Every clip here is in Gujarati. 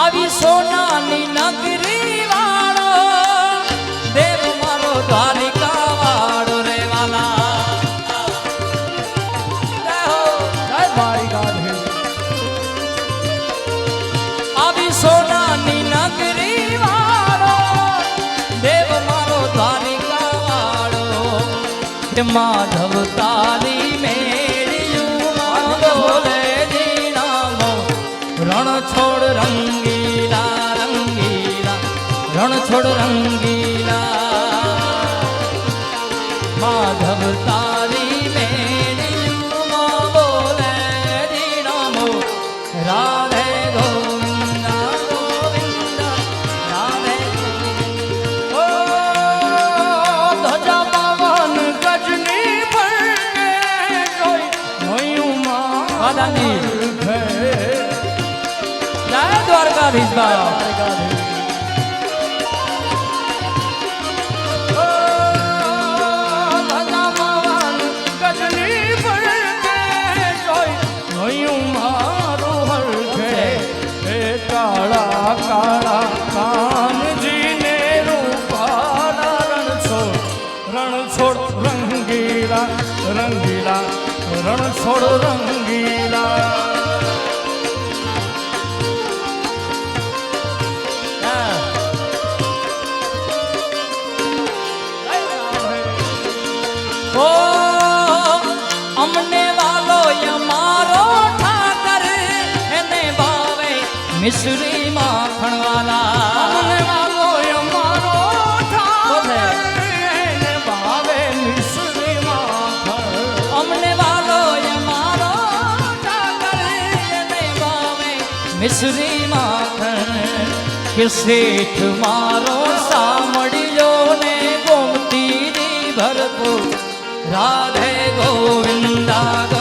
આવી સોનાની નગરી વાળો, દેવ મારો દ્વારિકા વાળો રે વાલા આવી સોનાની નગરી વાળો, દેવ મારો દ્વારિકા વાળો માધવ તારી મેળ્યું રણ છોડ રણ છોડ રંગીલા. માધવ તારી મેળ્યું બોલે જીનામો રાધે ગોવિંદા ગોવિંદા રાધે ઓ ધજા પવન ગજની પડકે જોઈ મોયું વાદાની. જય દ્વારકાધીશ બાબા રંગીલા રંગીલા. રણ છોડ રંગીલા ઓ અમને વાલો અમારો ઠાકર એને ભાવે મિશ્રી માખણ મિશ્રી માખણ કે શેઠ મારો સાંભળ્યો ને ગોમતીની ભરપૂર. રાધે ગોવિંદા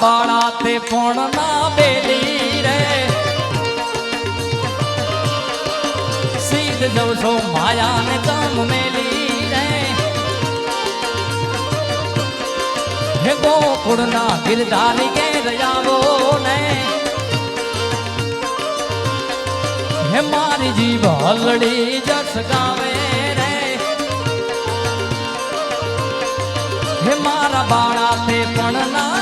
બાળા તે પણ ના બેલી રે. સીધ જવ છો માયાને કામ મેલી રે. હે ગોકુળના ગિરધારી કે રયાવો ને. હે મારી જીભ હલડી જસ ગાવે રે. હે મારા બાળા તે પણ ના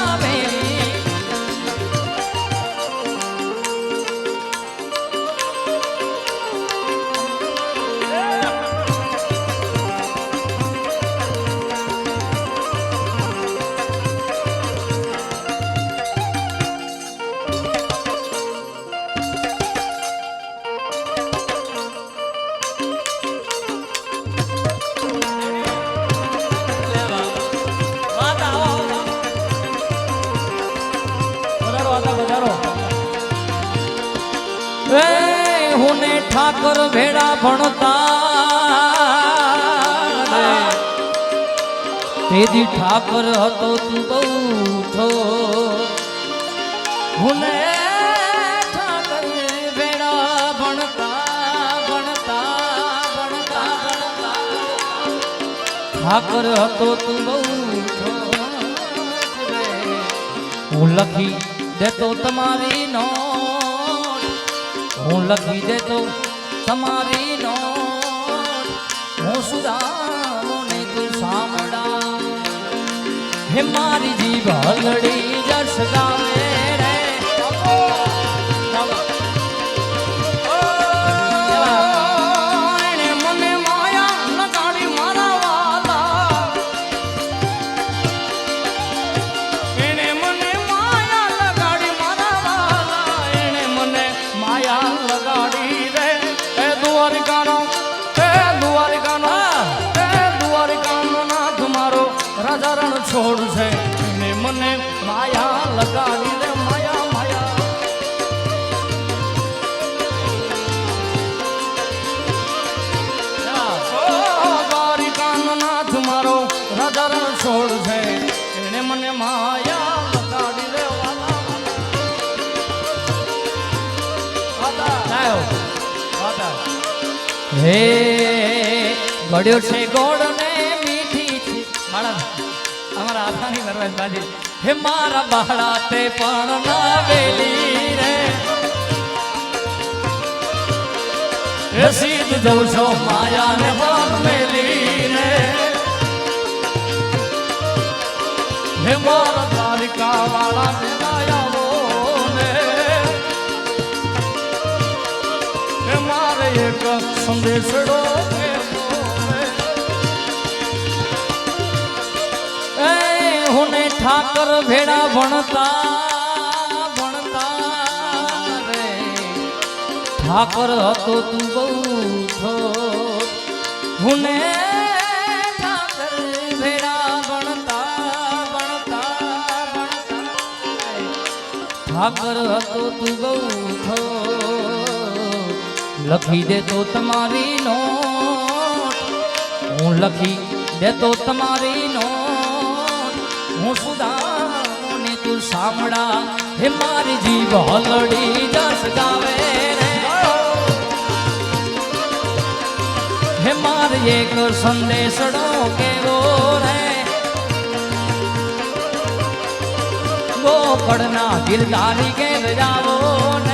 ઠાકર ભેડા ભણતા તેથી ઠાકર હતો તું બહુ થો હું ઠાકર હતો તું બહુ હું લખી દેતો તમારી નો હું લખી દેતો તમારી નો હું સુદામોને તું સાંભળા હે મારી જીભ હલડી જસ ગાવે. હે ગળ્યો છે ગોળ ને મીઠી છે. મારા અમારા આથાની નરવાજ બાજી. હે મારા બાળા તે પણ ના વેલી રે. રસીદ જઉં છો માયા ને બાપ મેલી રે. હે મારા તારિકા વાળા ને ને. હે મારે એક સંદેશડો ઠાકર ભેડા ભણતા ભણતા રે. ઠાકર હતો તું બહુ છો હુને ઠાકર હતો તું બહુ છો લખી દે તો તમારી નો હું લખી દેતો તમારી નો હું સુધા સાંભળા, હે મારી જીભ હલડી જસ ગાવે હે મારે એક સંદેશડો કેવો રે. ગોકળના ગિરધારી કે જાવો ને.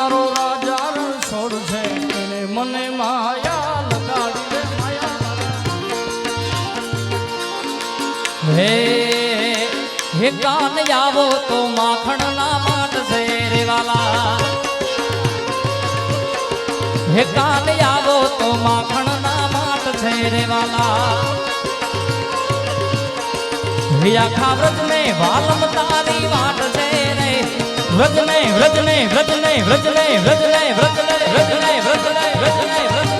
મારો રાજા રણછોડ છે. એને મને માયા લગાડી માયા હે હે કાન આવો તો માખણ ના માટ છે રે વાલા. હે કાન આવો તો માખણ ના માટ છે રે વાલા. હે આખા વ્રત ને વાલમ તારી વાટ છે. વ્રજ ને વ્રત ને વ્રત ને વ્રત ને વ્રત ને વ્રત ને વ્રત ને વ્રત ને વ્રત ને વ્રત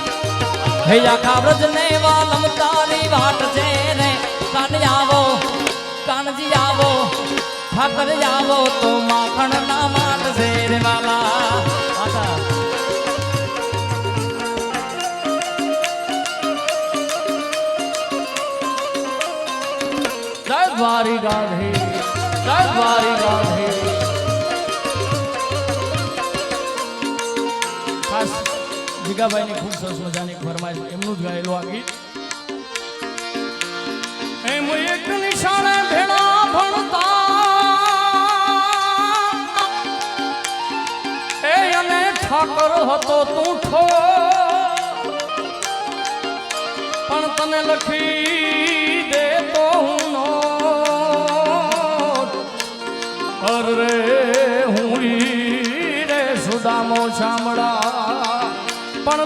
હે આખા વ્રત ને વાલમ, તારી વાટ છે રે. કાન આવો કાનજી આવો, ઠાકર આવો, તો માખણ ના માટ છે રે વાલા દ્વારી જય દ્વારી જય જીગાભાઈની ખૂબ સરસ મજાની ફરમાઈશ એમનું જ ગાયેલું આ ગીત. એમ એક નિશાળે ભેળા ભણતા. એ અને ઠાકર હતો તું ઠો પણ તને લખી દેતો હું નો અરે હું રે સુદામો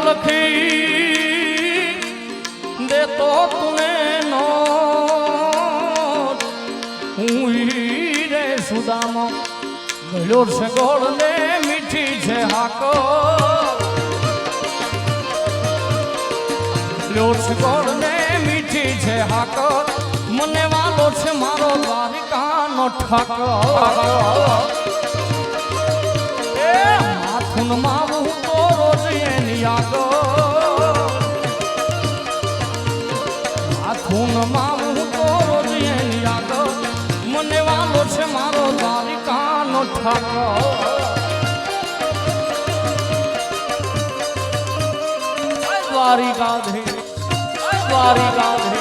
લખી દેતો તુને નો હું રે સુદામ ગળ્યો છે ગોળ ને મીઠી છે હાકો ગળ્યો છે ગોળ ને મીઠી છે હાકો મને વાલો છે મારો દ્વારિકાનો ઠાકો માથુન માં એની આગો માથું માવું તો રોજ એની આગો મને વાલો છે મારો દ્વારિકાનો ઠાકો. દ્વારિકાધીશ દ્વારિકાધીશ.